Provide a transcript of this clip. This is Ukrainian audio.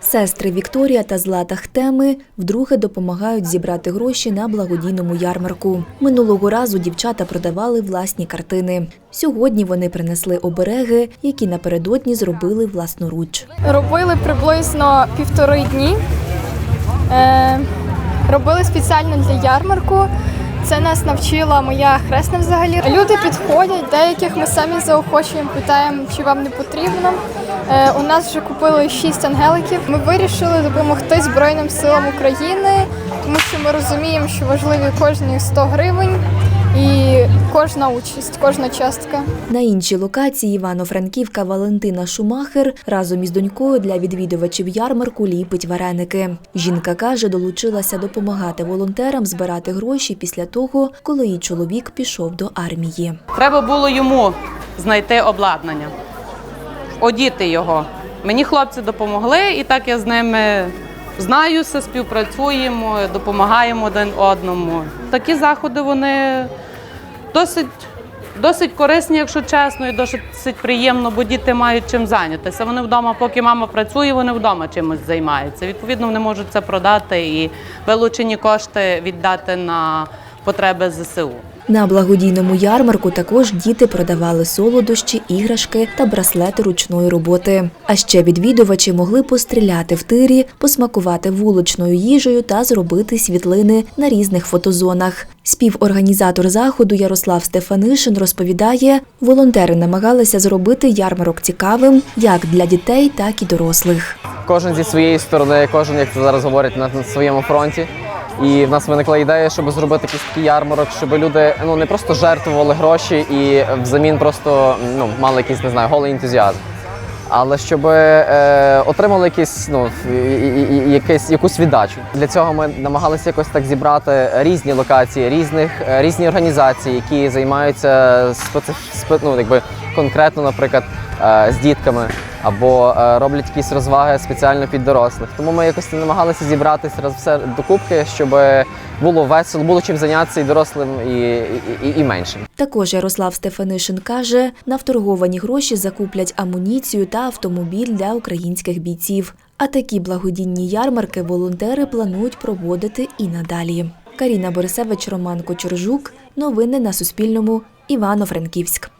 Сестри Вікторія та Злата Хтеми вдруге допомагають зібрати гроші на благодійному ярмарку. Минулого разу дівчата продавали власні картини. Сьогодні вони принесли обереги, які напередодні зробили власноруч. Робили приблизно півтори дні. Е, робили спеціально для ярмарку. Це нас навчила моя хресна взагалі. Люди підходять, деяких ми самі заохочуємо, питаємо, чи вам не потрібно. Е, у нас вже купили шість ангеликів. Ми вирішили допомогти Збройним силам України, тому що ми розуміємо, що важливі кожні 100 гривень і кожна участь, кожна частка. На іншій локації Івано-Франківка Валентина Шумахер разом із донькою для відвідувачів ярмарку ліпить вареники. Жінка каже, долучилася допомагати волонтерам збирати гроші після того, коли її чоловік пішов до армії. Треба було йому знайти обладнання, одіти його. Мені хлопці допомогли, і так я з ними знаюся, співпрацюємо, допомагаємо один одному. Такі заходи вони досить, досить корисні, якщо чесно, і досить приємно, бо діти мають чим зайнятися. Вони вдома, поки мама працює, вони вдома чимось займаються. Відповідно, вони можуть це продати і вилучені кошти віддати на потреби ЗСУ. На благодійному ярмарку також діти продавали солодощі, іграшки та браслети ручної роботи. А ще відвідувачі могли постріляти в тирі, посмакувати вуличною їжею та зробити світлини на різних фотозонах. Співорганізатор заходу Ярослав Стефанишин розповідає, волонтери намагалися зробити ярмарок цікавим як для дітей, так і дорослих. Кожен зі своєї сторони, кожен, як це зараз говорять, на, на своєму фронті. І в нас виникла ідея, щоб зробити якийсь такий ярмарок, щоб люди ну не просто жертвували гроші і взамін просто ну мали якийсь не знаю голий ентузіазм. Але щоб е, отримали якийсь, ну, якийсь, якусь віддачу. Для цього ми намагалися якось так зібрати різні локації, різних, е, різні організації, які займаються специф, ну, якби, конкретно, наприклад, е, з дітками або е, роблять якісь розваги спеціально під дорослих. Тому ми якось намагалися зібратися раз все докупки, щоб було весело, було чим зайнятися і дорослим, і, і, і, меншим. Також Ярослав Стефанишин каже, на вторговані гроші закуплять амуніцію та автомобіль для українських бійців. А такі благодійні ярмарки волонтери планують проводити і надалі. Каріна Борисевич, Роман Кочержук. Новини на Суспільному. Івано-Франківськ.